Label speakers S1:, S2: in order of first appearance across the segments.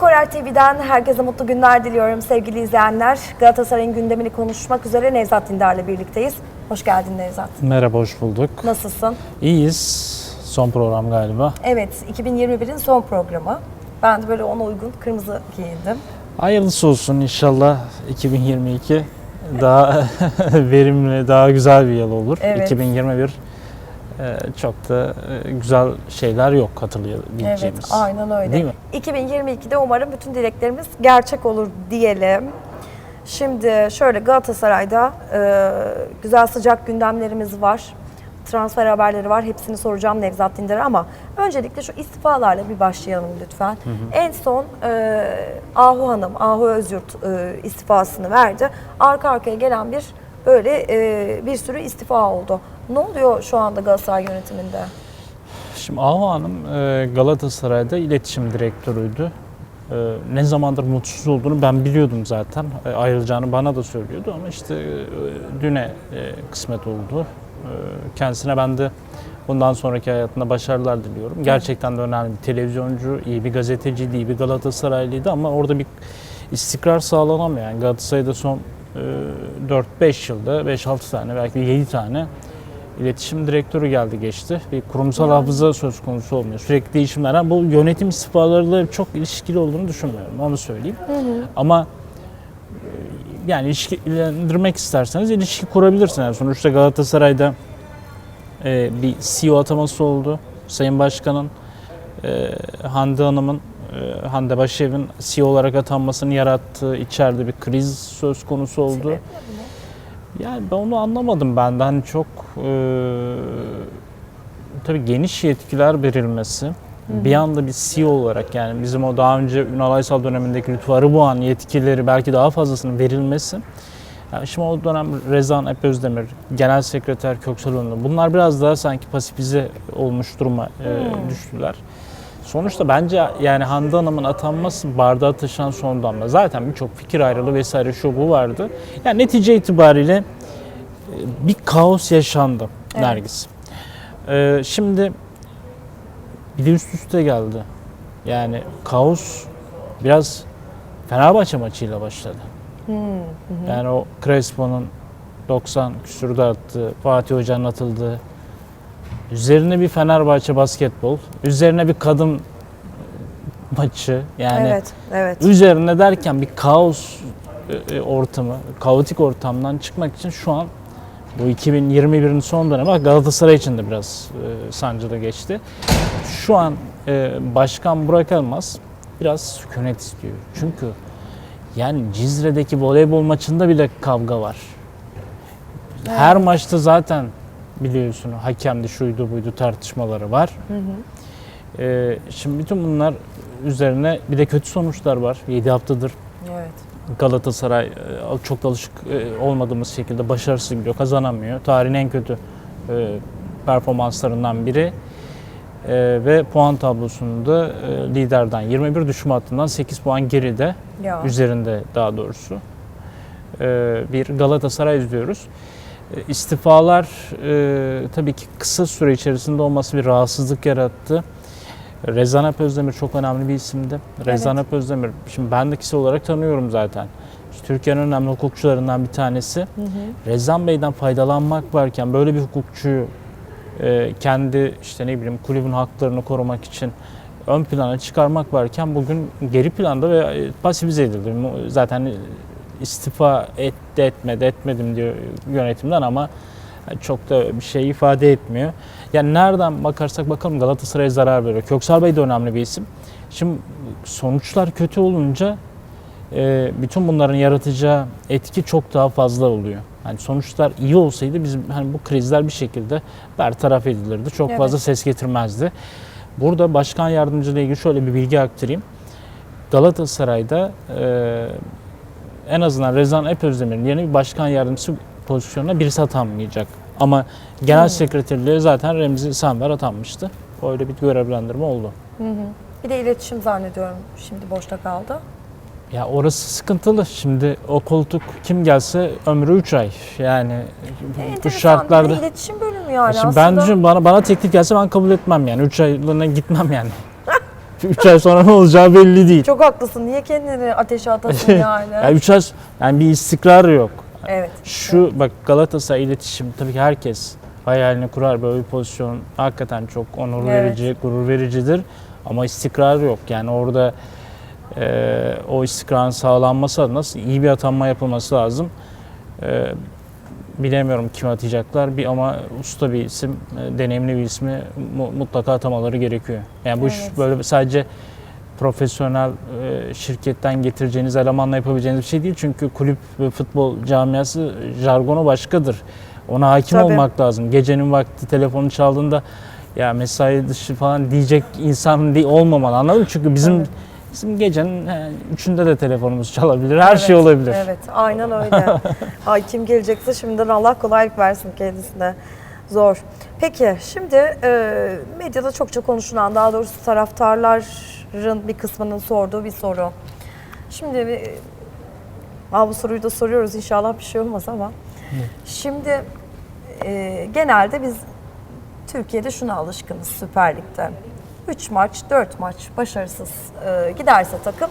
S1: Skorer TV'den herkese mutlu günler diliyorum sevgili izleyenler. Galatasaray'ın gündemini konuşmak üzere Nevzat Dindar'la birlikteyiz. Hoş geldin Nevzat.
S2: Merhaba, hoş bulduk.
S1: Nasılsın?
S2: İyiyiz. Son program galiba.
S1: Evet, 2021'in son programı. Ben de böyle ona uygun kırmızı giyindim.
S2: Hayırlısı olsun inşallah 2022 daha verimli, daha güzel bir yıl olur.
S1: Evet.
S2: 2021 e, çok da e, güzel şeyler yok
S1: Evet,
S2: hatırlayabileceğimiz.
S1: aynen öyle.
S2: Değil mi?
S1: 2022'de umarım bütün dileklerimiz gerçek olur diyelim. Şimdi şöyle Galatasaray'da e, güzel sıcak gündemlerimiz var. Transfer haberleri var. Hepsini soracağım Nevzat Dindar'a ama öncelikle şu istifalarla bir başlayalım lütfen. En son e, Ahu Hanım, Ahu Özyurt e, istifasını verdi. Arka arkaya gelen bir böyle e, bir sürü istifa oldu. Ne oluyor şu anda Galatasaray yönetiminde?
S2: Şimdi Ahu Hanım e, Galatasaray'da iletişim direktörüydü. E, Ne zamandır mutsuz olduğunu ben biliyordum zaten. E, Ayrılacağını bana da söylüyordu ama işte düne kısmet oldu. Kendisine ben de bundan sonraki hayatında başarılar diliyorum. Gerçekten de önemli bir televizyoncu, iyi bir gazeteciydi, iyi bir Galatasaraylıydı ama orada bir istikrar sağlanamıyor. Yani Galatasaray'da son e, 4-5 yılda 5-6 tane belki 7 tane iletişim direktörü geldi geçti. Bir kurumsal
S1: Yani.
S2: hafıza söz konusu olmuyor. Sürekli değişimler. Ha, Bu yönetim istifalarıyla çok ilişkili olduğunu düşünmüyorum. Onu söyleyeyim. Ama e, yani ilişkilendirmek isterseniz ilişki kurabilirsiniz. Yani sonuçta Galatasaray'da e, bir CEO ataması oldu. Sayın Başkan'ın e, Hande Hanım'ın e, Hande Başev'in CEO olarak atanmasını yarattığı içeride bir kriz söz konusu oldu. Yani ben onu anlamadım ben de hani çok e, tabii geniş yetkiler verilmesi. Bir anda bir CEO olarak yani bizim o daha önce Ünal Aysal dönemindeki Lütfü Arıboğan yetkileri belki daha fazlasının verilmesi. Yani şimdi o dönem Rezan Ep Özdemir, Genel Sekreter Köksal Ünlü bunlar biraz daha sanki pasifize olmuş duruma e, düştüler. Sonuçta bence yani Hande Hanım'ın atanması bardağı taşıran son damla. Zaten birçok fikir ayrılığı vesaire şu bu vardı. Yani netice itibariyle e, bir kaos yaşandı
S1: Evet.
S2: Nergis. E, şimdi bir de üst üste geldi. Yani kaos biraz Fenerbahçe maçıyla başladı. Yani o Crespo'nun 90 küsürde attığı, Fatih Hoca'nın atıldığı, üzerine bir Fenerbahçe basketbol, üzerine bir kadın maçı yani
S1: evet, evet.
S2: üzerine derken bir kaos e, e, ortamı, kaotik ortamdan çıkmak için şu an bu 2021'in son dönemi Galatasaray için de biraz e, sancılı geçti. Şu an e, Başkan Burak Elmas biraz sükunet istiyor. Çünkü yani Cizre'deki voleybol maçında bile kavga var. Her maçta zaten biliyorsun hakemdi şuydu buydu tartışmaları var. E, şimdi bütün bunlar üzerine bir de kötü sonuçlar var. 7 haftadır
S1: Evet.
S2: Galatasaray e, çok da alışık e, olmadığımız şekilde başarısız gidiyor, kazanamıyor. Tarihin en kötü e, performanslarından biri. E, ve puan tablosunda e, liderden 21 düşme hattından 8 puan geride,
S1: Ya.
S2: üzerinde daha doğrusu. E, bir Galatasaray izliyoruz. E, İstifalar e, tabii ki kısa süre içerisinde olması bir rahatsızlık yarattı. Rezan Alp Özdemir çok önemli bir isimdi. Alp Özdemir, şimdi ben de kişi olarak tanıyorum zaten. İşte Türkiye'nin önemli hukukçularından bir tanesi. Rezan Bey'den faydalanmak varken böyle bir hukukçuyu e, kendi işte ne bileyim kulübün haklarını korumak için ön plana çıkarmak varken bugün geri planda ve e, pasifize edildi. Zaten istifa etti etmedi etmedim diyor yönetimden ama çok da bir şey ifade etmiyor. Yani nereden bakarsak bakalım Galatasaray'a zarar veriyor. Köksal Bey de önemli bir isim. Şimdi sonuçlar kötü olunca e, bütün bunların yaratacağı etki çok daha fazla oluyor. Yani sonuçlar iyi olsaydı bizim hani bu krizler bir şekilde bertaraf edilirdi. Çok
S1: Evet.
S2: fazla ses getirmezdi. Burada başkan yardımcılığı ilgili şöyle bir bilgi aktarayım. Galatasaray'da e, en azından Rezan Ep Özdemir'in yerine bir başkan yardımcısı pozisyonuna birisi atanmayacak. Ama genel
S1: Hmm.
S2: sekreterliğe zaten Remzi Sanver atanmıştı. Öyle bir görevlendirme oldu.
S1: Bir de iletişim zannediyorum şimdi boşta kaldı.
S2: Ya orası sıkıntılı. Şimdi o koltuk kim gelse ömrü 3 ay. Yani bu
S1: Enteresan
S2: şartlarda.
S1: iletişim bölümü yani
S2: Şimdi
S1: aslında.
S2: ben düşün bana bana teklif gelse ben kabul etmem yani. 3 aylığına gitmem yani. 3 ay sonra ne olacağı belli değil.
S1: Çok haklısın. Niye kendini ateşe atasın yani?
S2: Yani 3 ay yani bir istikrar yok.
S1: evet.
S2: Şu bak Galatasaray iletişim tabii ki herkes hayalini kurar böyle bir pozisyon hakikaten çok onur
S1: Evet.
S2: verici, gurur vericidir ama istikrar yok. Yani orada e, o istikrarın sağlanması adına iyi bir atanma yapılması lazım. E, bilemiyorum kim atacaklar bir ama usta bir isim, e, deneyimli bir ismi mu- mutlaka atamaları gerekiyor. Yani bu iş
S1: Evet.
S2: böyle sadece profesyonel e, şirketten getireceğiniz elemanla yapabileceğiniz bir şey değil. Çünkü kulüp ve futbol camiası jargonu başkadır. Ona hakim
S1: Tabii.
S2: olmak lazım. Gecenin vakti telefonu çaldığında ya mesai dışı falan diyecek insan değil olmamalı anladın mı? Çünkü bizim
S1: Evet.
S2: Bizim gecenin he, üçünde de telefonumuz çalabilir. Her
S1: Evet,
S2: şey olabilir.
S1: Evet, aynen öyle. Ay kim gelecekse şimdiden Allah kolaylık versin kendisine. Zor. Peki şimdi e, medyada çokça konuşulan, daha doğrusu taraftarların bir kısmının sorduğu bir soru. Şimdi Aa, bu soruyu da soruyoruz inşallah bir şey olmaz ama. Şimdi e, genelde biz Türkiye'de şuna alışkınız Süper Lig'de. 3 maç, 4 maç başarısız e, giderse takım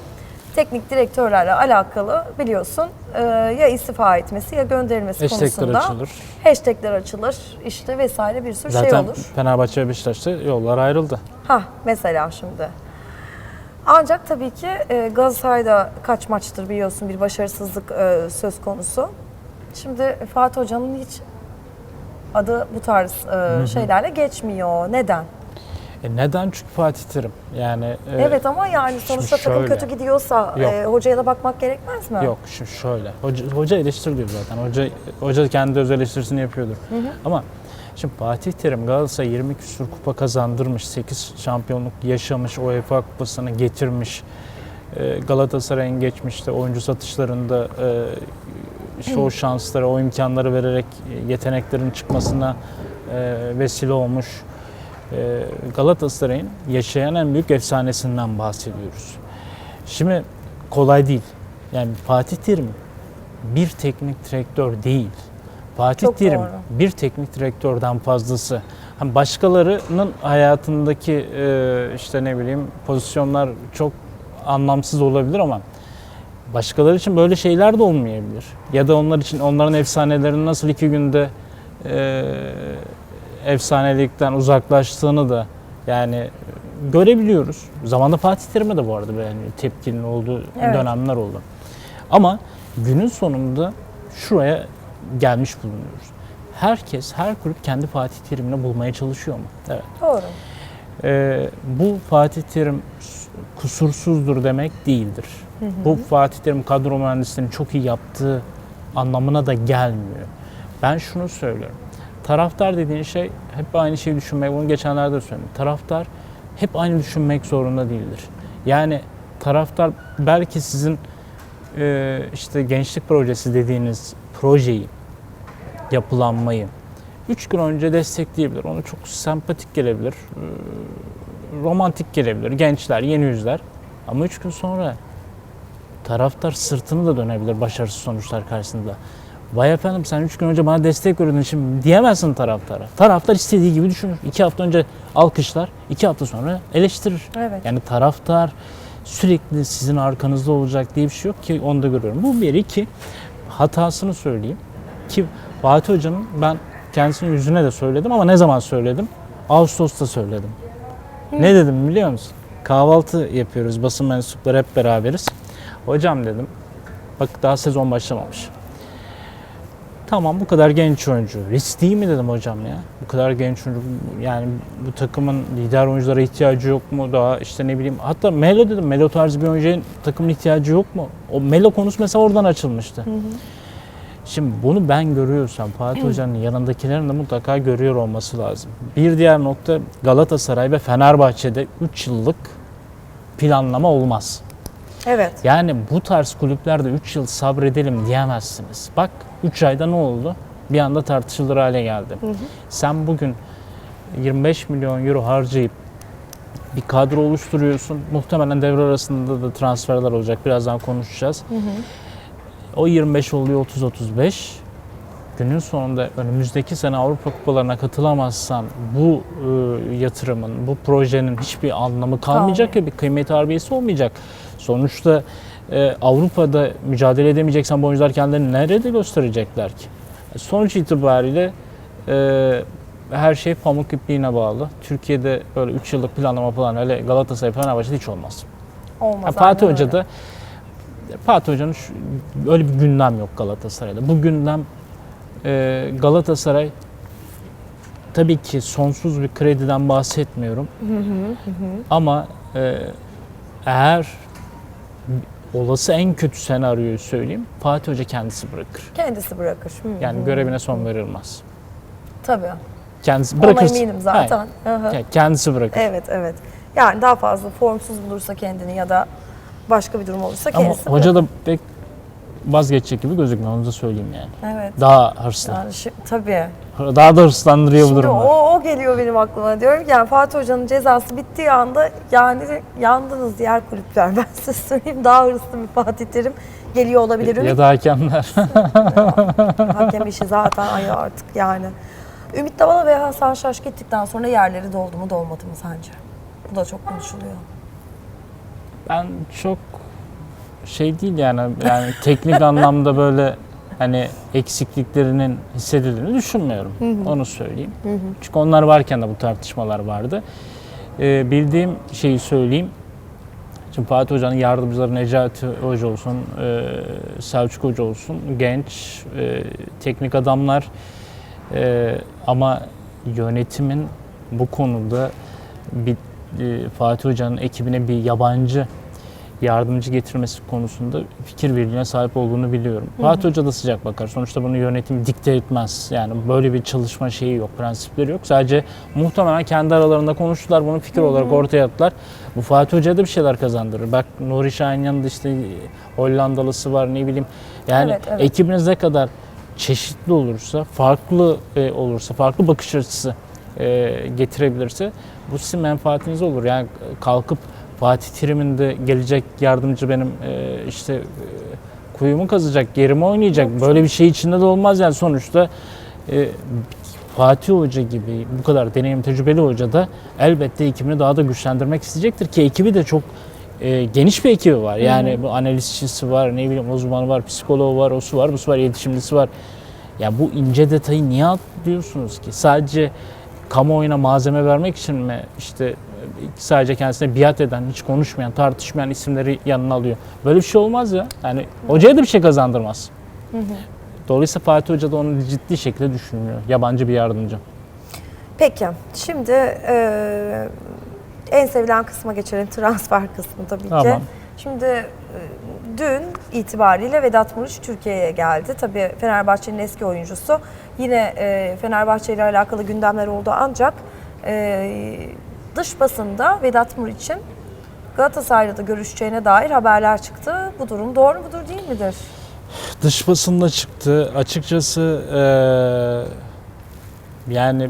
S1: teknik direktörlerle alakalı biliyorsun e, ya istifa etmesi ya gönderilmesi
S2: Hashtagler
S1: konusunda
S2: açılır.
S1: hashtagler açılır işte vesaire bir sürü
S2: Zaten
S1: şey olur.
S2: Fenerbahçe ve Beşiktaş'ta yollar ayrıldı.
S1: Ha mesela şimdi. Ancak tabii ki e, Galatasaray'da kaç maçtır biliyorsun bir başarısızlık e, söz konusu. Şimdi Fatih Hoca'nın hiç adı bu tarz e, şeylerle geçmiyor. Neden?
S2: E neden? Çünkü Fatih Terim. Yani e,
S1: evet ama yani sonuçta takım
S2: şöyle.
S1: kötü gidiyorsa
S2: Yok.
S1: e, hocaya da bakmak gerekmez mi?
S2: Yok şu şöyle. Hoca, hoca eleştiriliyor zaten. Hoca hoca kendi öz eleştirisini yapıyordur. Ama şimdi Fatih Terim Galatasaray 20 küsur kupa kazandırmış, 8 şampiyonluk yaşamış, UEFA kupasını getirmiş. Ee, Galatasaray'ın geçmişte oyuncu satışlarında e, o şansları, o imkanları vererek yeteneklerin çıkmasına e, vesile olmuş. E, Galatasaray'ın yaşayan en büyük efsanesinden bahsediyoruz. Şimdi kolay değil. Yani Fatih Terim bir teknik direktör değil. Fatih
S1: Çok
S2: Terim
S1: doğru.
S2: bir teknik direktörden fazlası. Hani başkalarının hayatındaki e, işte ne bileyim pozisyonlar çok anlamsız olabilir ama başkaları için böyle şeyler de olmayabilir. Ya da onlar için onların efsanelerinin nasıl iki günde e, efsanelikten uzaklaştığını da yani görebiliyoruz. Zamanında Fatih Terim'e de bu arada hani tepkinin olduğu
S1: Evet.
S2: dönemler oldu. Ama günün sonunda şuraya gelmiş bulunuyoruz. Herkes, her kulüp kendi Fatih Terim'ini bulmaya çalışıyor mu? Evet.
S1: Doğru.
S2: Ee, bu Fatih Terim kusursuzdur demek değildir. Bu Fatih Terim kadro mühendisliğini çok iyi yaptığı anlamına da gelmiyor. Ben şunu söylüyorum. Taraftar dediğin şey hep aynı şeyi düşünmek. Bunu geçenlerde de söyledim. Taraftar hep aynı düşünmek zorunda değildir. Yani taraftar belki sizin e, işte gençlik projesi dediğiniz projeyi, yapılanmayı 3 gün önce destekleyebilir. Onu çok sempatik gelebilir, e, romantik gelebilir. Gençler, yeni yüzler. Ama 3 gün sonra taraftar sırtını da dönebilir başarısız sonuçlar karşısında. Vay efendim sen 3 gün önce bana destek veriyordun şimdi diyemezsin taraftara. Taraftar istediği gibi düşünür. 2 hafta önce alkışlar, 2 hafta sonra eleştirir.
S1: Evet.
S2: Yani taraftar sürekli sizin arkanızda olacak diye bir şey yok ki onu da görüyorum. Bu bir iki hatasını söyleyeyim. Ki Fatih Hoca'nın ben kendisinin yüzüne de söyledim ama ne zaman söyledim? Ağustos'ta söyledim. Ne dedim biliyor musun? Kahvaltı yapıyoruz basın mensupları hep beraberiz. Hocam dedim bak daha sezon başlamamış. Tamam bu kadar genç oyuncu. Risk değil mi dedim hocam ya. Bu kadar genç oyuncu yani bu takımın lider oyunculara ihtiyacı yok mu? Daha işte ne bileyim. Hatta Melo dedim. Melo tarzı bir oyuncuya takımın ihtiyacı yok mu? O Melo konusu mesela oradan açılmıştı. Şimdi bunu ben görüyorsam Fatih Hoca'nın yanındakilerin de mutlaka görüyor olması lazım. Bir diğer nokta Galatasaray ve Fenerbahçe'de 3 yıllık planlama olmaz.
S1: Evet.
S2: Yani bu tarz kulüplerde 3 yıl sabredelim diyemezsiniz. Bak 3 ayda ne oldu? Bir anda tartışılır hale geldi. Sen bugün 25 milyon euro harcayıp bir kadro oluşturuyorsun. Muhtemelen devre arasında da transferler olacak. Birazdan konuşacağız. O 25 oluyor 30-35. günün sonunda önümüzdeki sene Avrupa Kupalarına katılamazsan bu e, yatırımın, bu projenin hiçbir anlamı kalmayacak ya bir kıymet harbiyesi olmayacak. Sonuçta e, Avrupa'da mücadele edemeyeceksen bu oyuncular kendilerini nerede gösterecekler ki? Sonuç itibariyle e, her şey pamuk ipliğine bağlı. Türkiye'de böyle 3 yıllık planlama falan hele Galatasaray Fenerbahçe'de hiç olmaz.
S1: Olmaz.
S2: Ha, Fatih Hoca
S1: öyle.
S2: da Fatih Hoca'nın şu- öyle bir gündem yok Galatasaray'da. Bu gündem e, Galatasaray tabii ki sonsuz bir krediden bahsetmiyorum. Ama e, eğer olası en kötü senaryoyu söyleyeyim Fatih Hoca kendisi bırakır.
S1: Kendisi bırakır. Hı
S2: Yani
S1: hı.
S2: görevine son verilmez.
S1: Tabii.
S2: Kendisi
S1: Ona
S2: bırakır.
S1: eminim zaten. Hı hı.
S2: kendisi bırakır.
S1: Evet evet. Yani daha fazla formsuz bulursa kendini ya da başka bir durum olursa
S2: Ama
S1: kendisi
S2: hoca da pek vazgeçecek gibi gözükmüyor onu da söyleyeyim yani.
S1: Evet.
S2: Daha hırslı.
S1: Yani şi- tabii.
S2: Daha da hırslandırıyor bu
S1: Şimdi
S2: durumlar.
S1: o, o geliyor benim aklıma. Diyorum ki yani Fatih Hoca'nın cezası bittiği anda yani yandınız diğer kulüpler. Ben size söyleyeyim daha hırslı bir Fatih Terim geliyor olabilir.
S2: Ya da hakemler.
S1: hakem işi zaten ay artık yani. Ümit Davala ve Hasan Şaş gittikten sonra yerleri doldu mu dolmadı mı sence? Bu da çok konuşuluyor.
S2: ben çok şey değil yani yani teknik anlamda böyle hani eksikliklerinin hissedildiğini düşünmüyorum. Onu söyleyeyim. Çünkü onlar varken de bu tartışmalar vardı. Ee, bildiğim şeyi söyleyeyim. Şimdi Fatih Hoca'nın yardımcıları Necati Hoca olsun, e, Selçuk Hoca olsun, genç, e, teknik adamlar E, ama yönetimin bu konuda bir e, Fatih Hoca'nın ekibine bir yabancı yardımcı getirmesi konusunda fikir birliğine sahip olduğunu biliyorum. Fatih Hoca da sıcak bakar. Sonuçta bunu yönetim dikte etmez. Yani böyle bir çalışma şeyi yok, prensipleri yok. Sadece muhtemelen kendi aralarında konuştular, bunu fikir olarak ortaya attılar. Bu Fatih Hoca'ya da bir şeyler kazandırır. Bak Nuri Şahin yanında işte Hollandalısı var ne bileyim. Yani
S1: Evet, evet.
S2: ekibiniz ne kadar çeşitli olursa, farklı e, olursa, farklı bakış açısı e, getirebilirse bu sizin menfaatiniz olur. Yani kalkıp Fatih Terim'in de gelecek yardımcı benim e, işte e, kuyumu kazacak, yerime oynayacak. Böyle bir şey içinde de olmaz yani sonuçta e, Fatih Hoca gibi bu kadar deneyim tecrübeli hoca da elbette ekibini daha da güçlendirmek isteyecektir ki ekibi de çok e, geniş bir ekibi var. Yani bu analistçisi var, ne bileyim uzmanı var, psikoloğu var, osu var, busu var, iletişimlisi var. Ya bu ince detayı niye atlıyorsunuz ki? Sadece kamuoyuna malzeme vermek için mi işte sadece kendisine biat eden, hiç konuşmayan, tartışmayan isimleri yanına alıyor? Böyle bir şey olmaz ya. Yani hocaya da bir şey kazandırmaz. Dolayısıyla Fatih Hoca da onu ciddi şekilde düşünüyor. Yabancı bir yardımcı.
S1: Peki şimdi e, en sevilen kısma geçelim transfer kısmı tabii ki.
S2: Tamam.
S1: Şimdi e, dün itibariyle Vedat Muriç Türkiye'ye geldi. Tabii Fenerbahçe'nin eski oyuncusu. Yine e, Fenerbahçe ile alakalı gündemler oldu ancak e, dış basında Vedat Muriç'in Galatasaray'la da görüşeceğine dair haberler çıktı. Bu durum doğru mudur değil midir?
S2: Dış basında çıktı. Açıkçası eee, yani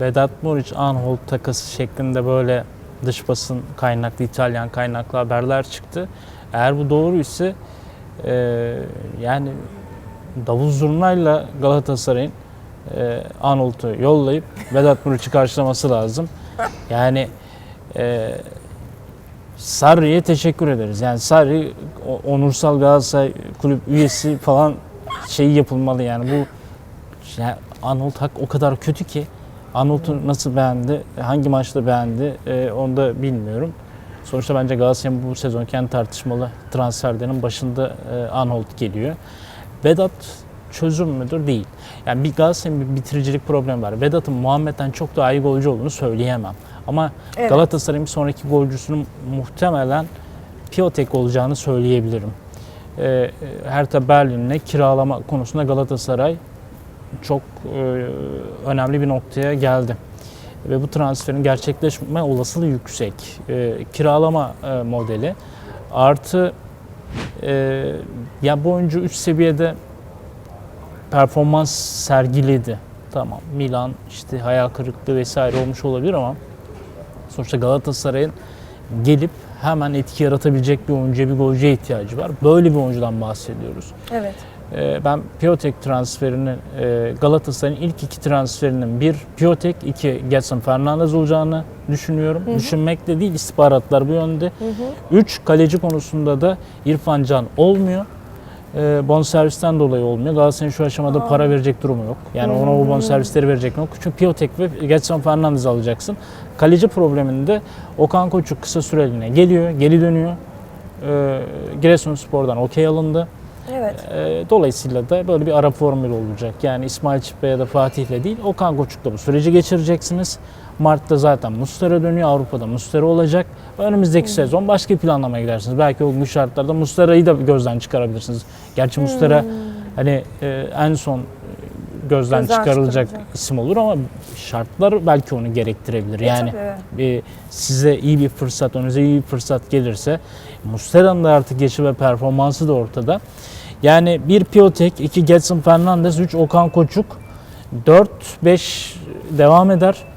S2: Vedat Muriç Anhold takası şeklinde böyle dış basın kaynaklı, İtalyan kaynaklı haberler çıktı. Eğer bu doğru ise eee, yani davul zurnayla Galatasaray'ın eee Arnold'u yollayıp Vedat Muriç'i karşılaması lazım. Yani eee Sarri'ye teşekkür ederiz. Yani Sarri onursal Galatasaray kulüp üyesi falan şeyi yapılmalı yani bu yani Arnold Hak o kadar kötü ki Arnold'u nasıl beğendi, hangi maçta beğendi e, onu da bilmiyorum. Sonuçta bence Galatasaray'ın bu sezon kendi tartışmalı transferlerinin başında e, Arnold geliyor. Vedat çözüm müdür? Değil. Yani bir Galatasaray'ın bir bitiricilik problemi var. Vedat'ın Muhammed'den çok daha iyi golcü olduğunu söyleyemem. Ama
S1: Evet.
S2: Galatasaray'ın sonraki golcüsünün muhtemelen Piotek olacağını söyleyebilirim. Ee, Hertha Berlin'le kiralama konusunda Galatasaray çok e, önemli bir noktaya geldi. Ve bu transferin gerçekleşme olasılığı yüksek. Ee, kiralama e, modeli artı e, ya bu oyuncu üst seviyede performans sergiledi. Tamam Milan işte hayal kırıklığı vesaire olmuş olabilir ama sonuçta Galatasaray'ın gelip hemen etki yaratabilecek bir oyuncuya, bir golcüye ihtiyacı var. Böyle bir oyuncudan bahsediyoruz.
S1: Evet.
S2: e, ben Piotek transferinin e, Galatasaray'ın ilk iki transferinin bir Piotek, iki Getson Fernandez olacağını düşünüyorum. Düşünmek de değil istihbaratlar bu yönde. Üç kaleci konusunda da İrfan Can olmuyor. E, bonservisten dolayı olmuyor. Galatasaray'ın şu aşamada para verecek durumu yok. Yani ona o bonservisleri verecek yok. Çünkü Piotek ve Getson Fernandez alacaksın. Kaleci probleminde Okan Koçuk kısa süreliğine geliyor, geri dönüyor. E, Giresunspor'dan okey alındı.
S1: Evet.
S2: E, dolayısıyla da böyle bir ara formül olacak. Yani İsmail Çipe ya da Fatih'le değil, Okan Koçuk'la bu süreci geçireceksiniz. Mart'ta zaten Mustera dönüyor, Avrupa'da Mustera olacak. Önümüzdeki sezon başka planlamaya gidersiniz. Belki o bu şartlarda Mustera'yı da gözden çıkarabilirsiniz. Gerçi Mustera hani e, en son e, gözden,
S1: Gözden
S2: çıkarılacak isim olur ama şartlar belki onu gerektirebilir.
S1: E,
S2: Yani
S1: tabii.
S2: bir size iyi bir fırsat, önünüze iyi bir fırsat gelirse Mustera'nın da artık yaşı ve performansı da ortada. Yani bir Piotek, iki Getson Fernandez, üç Okan Koçuk, 4-5 devam eder.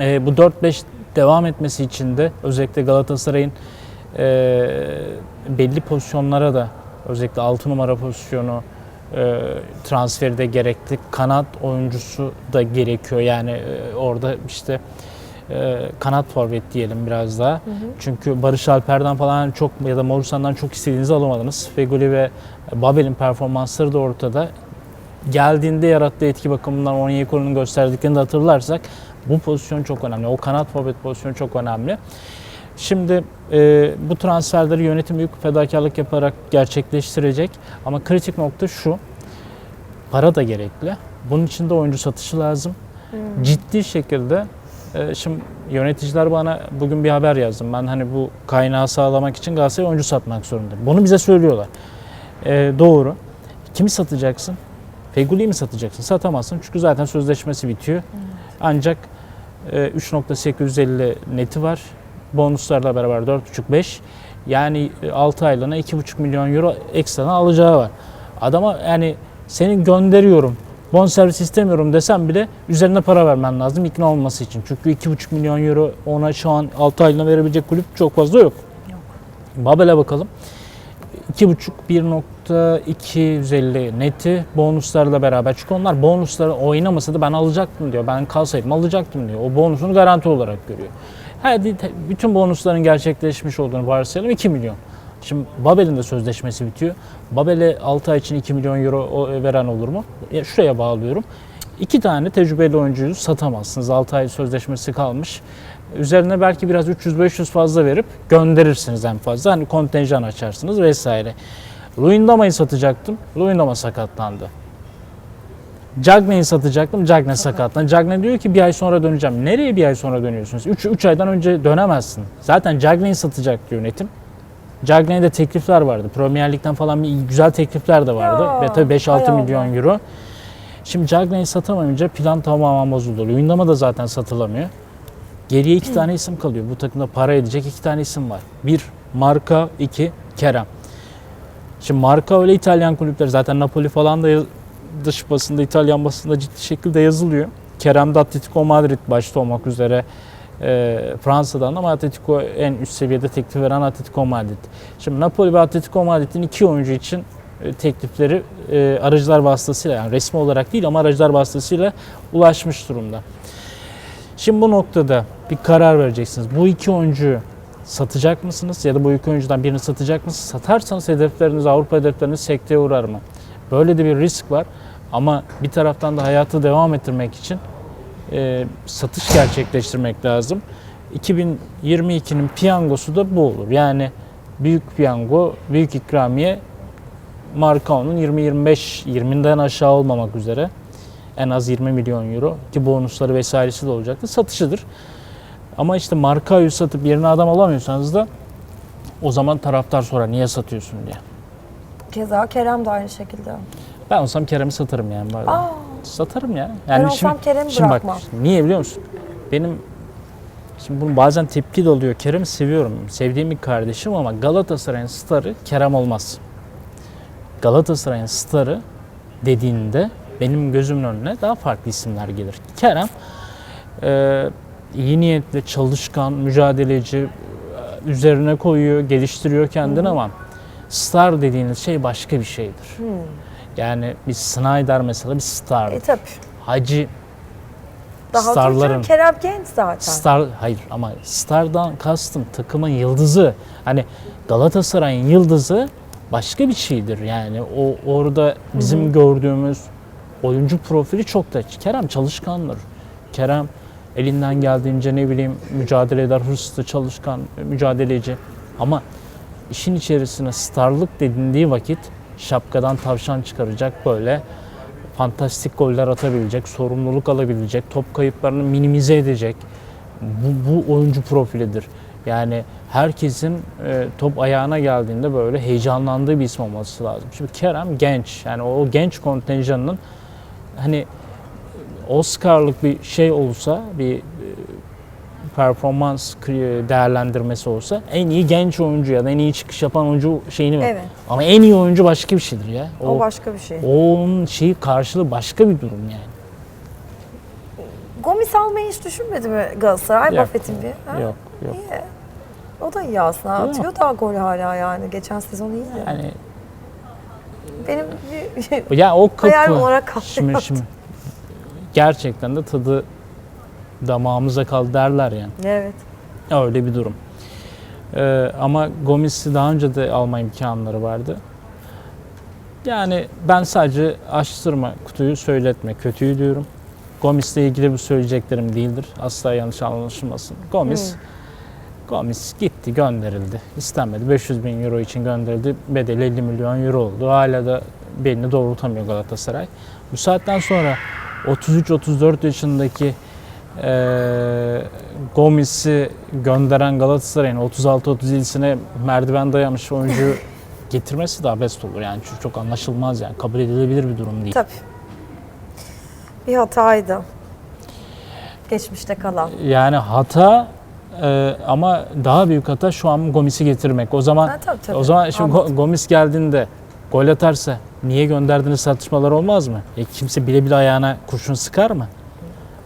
S2: Ee, bu 4-5 devam etmesi için de özellikle Galatasaray'ın e, belli pozisyonlara da özellikle 6 numara pozisyonu e, transferi de gerekli. Kanat oyuncusu da gerekiyor. Yani e, orada işte e, kanat forvet diyelim biraz daha. Çünkü Barış Alper'den falan çok ya da Morusan'dan çok istediğinizi alamadınız. Feguli ve Babel'in performansları da ortada. Geldiğinde yarattığı etki bakımından Onyekuru'nun gösterdiklerini de hatırlarsak bu pozisyon çok önemli. O kanat forvet pozisyonu çok önemli. Şimdi e, bu transferleri yönetim büyük fedakarlık yaparak gerçekleştirecek. Ama kritik nokta şu. Para da gerekli. Bunun için de oyuncu satışı lazım. Ciddi şekilde e, şimdi yöneticiler bana bugün bir haber yazdım. Ben hani bu kaynağı sağlamak için Galatasaray oyuncu satmak zorundayım. Bunu bize söylüyorlar. E, doğru. Kimi satacaksın? Feguli'yi mi satacaksın? Satamazsın çünkü zaten sözleşmesi bitiyor. Ancak e, 3.850 neti var. Bonuslarla beraber 4.5-5. Yani 6 aylığına 2.5 milyon euro ekstradan alacağı var. Adama yani seni gönderiyorum, bonservis istemiyorum desem bile üzerine para vermen lazım ikna olması için. Çünkü 2.5 milyon euro ona şu an 6 aylığına verebilecek kulüp çok fazla yok.
S1: Yok.
S2: Babel'e bakalım. 2.5 1.250 neti bonuslarla beraber. Çünkü onlar bonusları oynamasa da ben alacaktım diyor. Ben kalsaydım alacaktım diyor. O bonusunu garanti olarak görüyor. Hadi bütün bonusların gerçekleşmiş olduğunu varsayalım 2 milyon. Şimdi Babel'in de sözleşmesi bitiyor. Babel'e 6 ay için 2 milyon euro veren olur mu? Ya şuraya bağlıyorum. İki tane tecrübeli oyuncuyu satamazsınız. 6 ay sözleşmesi kalmış. Üzerine belki biraz 300-500 fazla verip gönderirsiniz en fazla. Hani kontenjan açarsınız vesaire. Luyendama'yı satacaktım. Luyendama sakatlandı. Cagney'i satacaktım. Cagney sakatlandı. Cagney diyor ki bir ay sonra döneceğim. Nereye bir ay sonra dönüyorsunuz? 3 aydan önce dönemezsin. Zaten Cagney'i satacak yönetim. Cagney'de teklifler vardı. Premier Lig'den falan bir güzel teklifler de vardı.
S1: Ya,
S2: Ve tabii 5-6
S1: hay
S2: milyon euro. Şimdi Cagney'i satamayınca plan tamamen bozuldu. Luyendama da zaten satılamıyor. Geriye iki tane isim kalıyor. Bu takımda para edecek iki tane isim var. Bir Marka, iki Kerem. Şimdi Marka öyle İtalyan kulüpleri zaten Napoli falan da dış basında İtalyan basında ciddi şekilde yazılıyor. Kerem de Atletico Madrid başta olmak üzere e, Fransa'dan ama Atletico en üst seviyede teklif veren Atletico Madrid. Şimdi Napoli ve Atletico Madrid'in iki oyuncu için e, teklifleri e, aracılar vasıtasıyla yani resmi olarak değil ama aracılar vasıtasıyla ulaşmış durumda. Şimdi bu noktada bir karar vereceksiniz. Bu iki oyuncuyu satacak mısınız ya da bu iki oyuncudan birini satacak mısınız? Satarsanız hedefleriniz Avrupa hedefleriniz sekteye uğrar mı? Böyle de bir risk var ama bir taraftan da hayatı devam ettirmek için e, satış gerçekleştirmek lazım. 2022'nin piyangosu da bu olur. Yani büyük piyango, büyük ikramiye Markao'nun 20-25, 20'den aşağı olmamak üzere en az 20 milyon euro ki bonusları vesairesi de olacaktı satışıdır. Ama işte Markao'yu satıp yerine adam alamıyorsanız da o zaman taraftar sorar niye satıyorsun diye.
S1: Keza Kerem de aynı şekilde.
S2: Ben olsam Kerem'i satarım yani. Böyle.
S1: Aa,
S2: Satarım ya.
S1: Ben olsam Kerem'i
S2: şimdi
S1: bırakmam.
S2: Bak, niye biliyor musun? Benim şimdi bunu bazen tepki de oluyor. Kerem'i seviyorum. Sevdiğim bir kardeşim ama Galatasaray'ın starı Kerem olmaz. Galatasaray'ın starı dediğinde benim gözümün önüne daha farklı isimler gelir. Kerem e, iyi niyetli, çalışkan, mücadeleci, e, üzerine koyuyor, geliştiriyor kendini ama star dediğiniz şey başka bir şeydir. Yani bir Snyder mesela bir star.
S1: E tabii.
S2: Hacı
S1: Daha
S2: Starların.
S1: Kerem genç zaten.
S2: Star hayır ama Star'dan kastım takımın yıldızı. Hani Galatasaray'ın yıldızı başka bir şeydir. Yani o orada bizim gördüğümüz oyuncu profili çok da Kerem çalışkandır. Kerem elinden geldiğince ne bileyim mücadele eder, hırslı, çalışkan, mücadeleci. Ama işin içerisine starlık dediği vakit şapkadan tavşan çıkaracak böyle fantastik goller atabilecek, sorumluluk alabilecek, top kayıplarını minimize edecek. Bu, bu oyuncu profilidir. Yani herkesin e, top ayağına geldiğinde böyle heyecanlandığı bir isim olması lazım. Şimdi Kerem genç. Yani o genç kontenjanının hani Oscar'lık bir şey olsa, bir e, performans değerlendirmesi olsa en iyi genç oyuncu ya da en iyi çıkış yapan oyuncu şeyini
S1: Evet.
S2: Ama en iyi oyuncu başka bir şeydir ya.
S1: O, başka bir şey.
S2: onun şeyi karşılığı başka bir durum yani.
S1: Gomis almayı hiç düşünmedi mi Galatasaray? Buffett'in bir. ha?
S2: Yok yok.
S1: İyi. O da iyi aslında.
S2: Yok.
S1: Atıyor daha gol hala yani. Geçen sezon iyiydi.
S2: Yani
S1: Benim bir
S2: ya o kapı
S1: hayal olarak kaldı.
S2: şimdi, şimdi gerçekten de tadı damağımıza kaldı derler yani.
S1: evet.
S2: Öyle bir durum. Ee, ama Gomis'i daha önce de alma imkanları vardı. Yani ben sadece açtırma kutuyu söyletme kötüyü diyorum. Gomis'le ilgili bu söyleyeceklerim değildir. Asla yanlış anlaşılmasın. Gomis
S1: Hmm.
S2: Gomis gitti gönderildi. İstenmedi. 500 bin euro için gönderildi. Bedeli 50 milyon euro oldu. Hala da belini doğrultamıyor Galatasaray. Bu saatten sonra 33-34 yaşındaki eee Gomis'i gönderen Galatasaray'ın 36-37'sine merdiven dayamış oyuncu getirmesi daha best olur. Yani çok, çok anlaşılmaz yani. Kabul edilebilir bir durum değil.
S1: Tabii. Bir hataydı. Geçmişte kalan.
S2: Yani hata e, ama daha büyük hata şu an Gomis'i getirmek. O zaman
S1: Ha, tabii, tabii.
S2: o zaman şimdi Go-
S1: Anladım.
S2: Gomis geldiğinde gol atarsa niye gönderdiniz tartışmalar olmaz mı? E, kimse bile bile ayağına kurşun sıkar mı?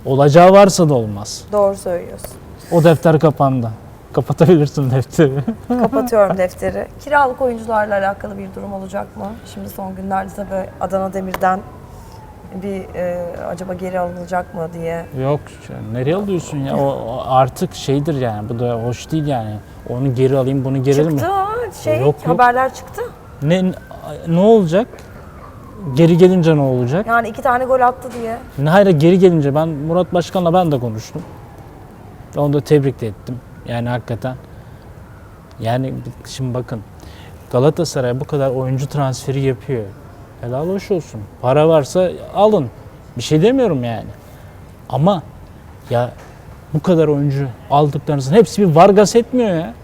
S2: Olacağı varsa da olmaz.
S1: Doğru söylüyorsun.
S2: O defter kapandı. Kapatabilirsin defteri.
S1: Kapatıyorum defteri. Kiralık oyuncularla alakalı bir durum olacak mı? Şimdi son günlerde tabii Adana Demir'den bir e, acaba geri alınacak mı diye.
S2: Yok nereye alıyorsun ya? O, o artık şeydir yani. Bu da hoş değil yani. Onu geri alayım, bunu geri mi?
S1: Çıktı ha, şey
S2: Yok, yok.
S1: haberler çıktı.
S2: Ne ne olacak? Geri gelince ne olacak?
S1: Yani iki tane gol attı diye.
S2: Ne hayır geri gelince ben Murat Başkan'la ben de konuştum. Onu da tebrik de ettim. Yani hakikaten. Yani şimdi bakın Galatasaray bu kadar oyuncu transferi yapıyor. Helal hoş olsun. Para varsa alın. Bir şey demiyorum yani. Ama ya bu kadar oyuncu aldıklarınızın hepsi bir Vargas etmiyor ya.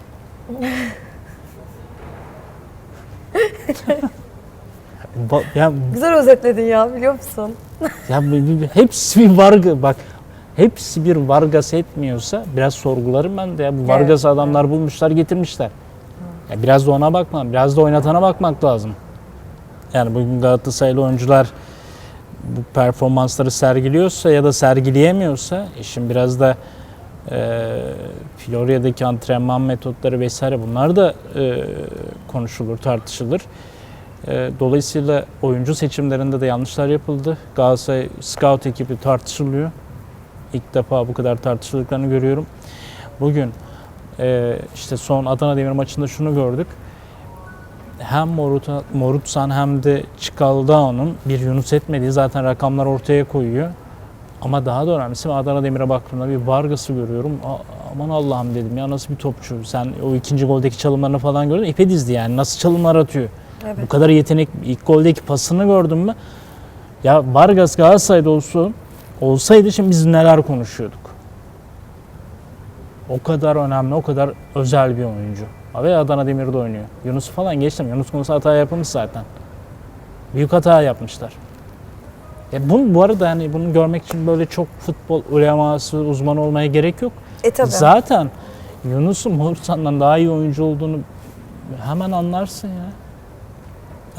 S2: Ba- ya
S1: Güzel özetledin ya biliyor musun?
S2: ya hepsi bir Vargas bak hepsi bir Vargas etmiyorsa biraz sorgularım ben de ya bu
S1: Evet,
S2: Vargas adamlar bulmuşlar getirmişler. Ya biraz da ona bakmak, biraz da oynatana bakmak lazım. Yani bugün Galatasaraylı oyuncular bu performansları sergiliyorsa ya da sergileyemiyorsa işin biraz da e, Florya'daki antrenman metotları vesaire bunlar da e, konuşulur, tartışılır. E, dolayısıyla oyuncu seçimlerinde de yanlışlar yapıldı. Galatasaray scout ekibi tartışılıyor. İlk defa bu kadar tartışıldıklarını görüyorum. Bugün e, işte son Adana Demir maçında şunu gördük. Hem Morutsan hem de Çikaldao'nun bir Yunus etmediği zaten rakamlar ortaya koyuyor. Ama daha da önemlisi Adana Demir'e baktığımda bir Vargas'ı görüyorum. A- aman Allah'ım dedim ya nasıl bir topçu. Sen o ikinci goldeki çalımlarını falan gördün. İpe dizdi yani nasıl çalımlar atıyor.
S1: Evet.
S2: Bu kadar yetenek ilk goldeki pasını gördün mü? Ya Vargas Galatasaray'da olsun, olsaydı şimdi biz neler konuşuyorduk. O kadar önemli, o kadar özel bir oyuncu. Ve Adana Demir'de oynuyor. Yunus falan geçtim. Yunus konusu hata yapılmış zaten. Büyük hata yapmışlar. E bunu, bu arada hani bunu görmek için böyle çok futbol uleması, uzmanı olmaya gerek yok.
S1: E tabii.
S2: Zaten Yunus'un Morutsan'dan daha iyi oyuncu olduğunu hemen anlarsın ya.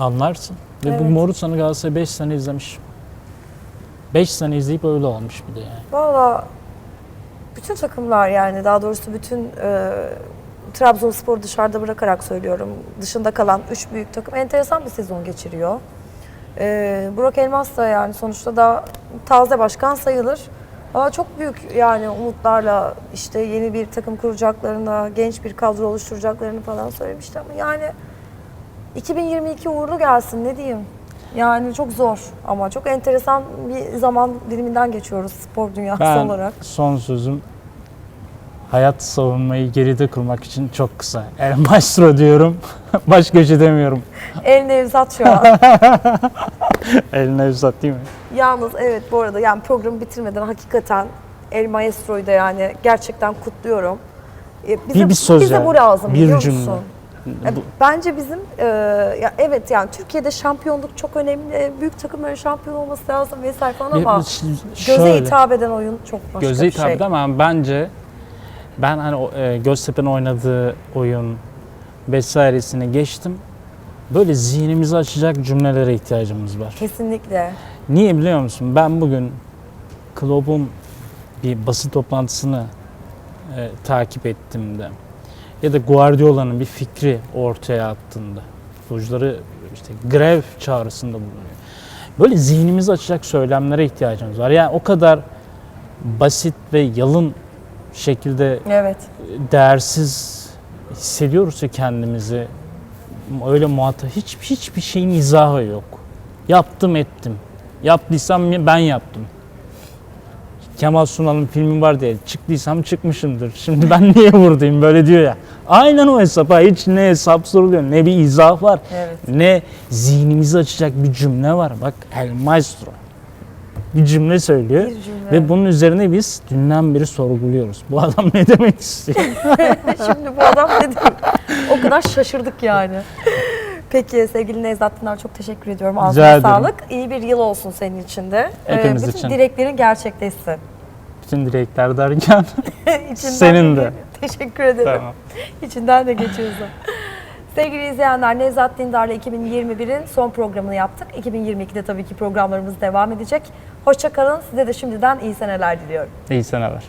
S2: Anlarsın. Ve bu
S1: Evet.
S2: Morutsan'ı Galatasaray 5 sene izlemiş. 5 sene izleyip öyle olmuş bir de yani.
S1: Valla bütün takımlar yani daha doğrusu bütün e, Trabzonspor dışarıda bırakarak söylüyorum. Dışında kalan üç büyük takım enteresan bir sezon geçiriyor. Ee, Burak Elmas da yani sonuçta da taze başkan sayılır. Ama çok büyük yani umutlarla işte yeni bir takım kuracaklarını, genç bir kadro oluşturacaklarını falan söylemişti ama yani 2022 uğurlu gelsin ne diyeyim. Yani çok zor ama çok enteresan bir zaman diliminden geçiyoruz spor dünyası
S2: Ben
S1: olarak.
S2: son sözüm hayat savunmayı geride kurmak için çok kısa. El maestro diyorum. Başka bir şey demiyorum.
S1: El Nevzat şu an.
S2: Eline uzat değil mi?
S1: Yalnız evet bu arada yani programı bitirmeden hakikaten El Maestro'yu da yani gerçekten kutluyorum. Ee, Bize,
S2: bir söz
S1: bize
S2: yani,
S1: bu lazım
S2: bir
S1: biliyor
S2: cümle.
S1: musun? Ya
S2: Bu-
S1: Bence bizim e, ya evet yani Türkiye'de şampiyonluk çok önemli. Büyük takımların şampiyon olması lazım vesaire falan
S2: Bir-
S1: ama
S2: ş-
S1: göze
S2: şöyle,
S1: hitap eden oyun çok başka
S2: göze
S1: bir
S2: hitap
S1: şey.
S2: eden ama bence ben hani e, Göztepe'nin oynadığı oyun vesairesini geçtim. Böyle zihnimizi açacak cümlelere ihtiyacımız var.
S1: Kesinlikle.
S2: Niye biliyor musun? Ben bugün Klopp'un bir basın toplantısını e, takip ettiğimde ya da Guardiola'nın bir fikri ortaya attığında futbolcuları işte grev çağrısında bulunuyor. Böyle zihnimizi açacak söylemlere ihtiyacımız var. Yani o kadar basit ve yalın şekilde
S1: Evet.
S2: değersiz hissediyoruz ki kendimizi. Öyle muhatap hiç hiçbir şeyin izahı yok. Yaptım ettim. Yaptıysam ben yaptım. Kemal Sunal'ın filmi var diye çıktıysam çıkmışımdır. Şimdi ben niye buradayım böyle diyor ya. Aynen o hesap. Hiç ne hesap soruluyor ne bir izah var.
S1: Evet.
S2: Ne zihnimizi açacak bir cümle var. Bak El Maestro bir cümle söylüyor.
S1: Bir cümle.
S2: Ve bunun üzerine biz dünden beri sorguluyoruz. Bu adam ne demek istiyor?
S1: Şimdi bu adam ne diyor? O kadar şaşırdık yani. Peki sevgili Nevzat Dinar çok teşekkür ediyorum. Ağzına sağlık. İyi bir yıl olsun senin için de. Ee,
S2: Hepimiz
S1: bütün
S2: için.
S1: dileklerin gerçekleşsin.
S2: Bütün dilekler derken Senin de.
S1: Teşekkür ederim.
S2: Tamam.
S1: İçinden de geçiyorsun. Sevgili izleyenler Nevzat Dindar'la 2021'in son programını yaptık. 2022'de tabii ki programlarımız devam edecek. Hoşçakalın. Size de şimdiden iyi seneler diliyorum.
S2: İyi seneler.